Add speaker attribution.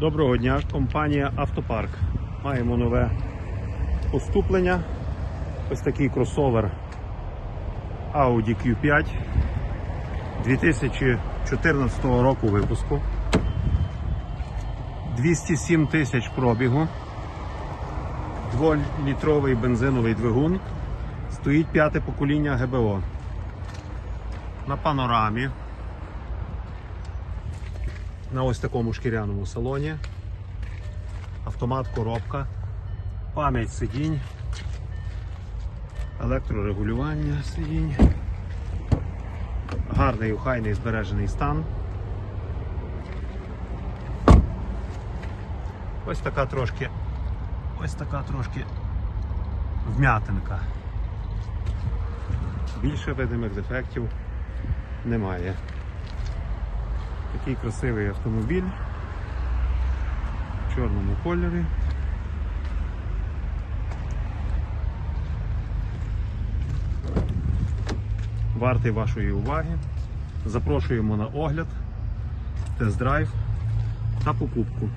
Speaker 1: Доброго дня, компанія Автопарк. Маємо нове поступлення. Ось такий кросовер Audi Q5 2014 року випуску. 207 тисяч пробігу. Дволітровий бензиновий двигун. Стоїть п'яте покоління ГБО. На панорамі. На ось такому шкіряному салоні. Автомат коробка, пам'ять сидінь, електрорегулювання сидінь, гарний охайний збережений стан. Ось така трошки, ось така трошки вм'ятинка. Більше видимих дефектів немає. Такий красивий автомобіль в чорному кольорі. Вартий вашої уваги. Запрошуємо на огляд, тест-драйв та покупку.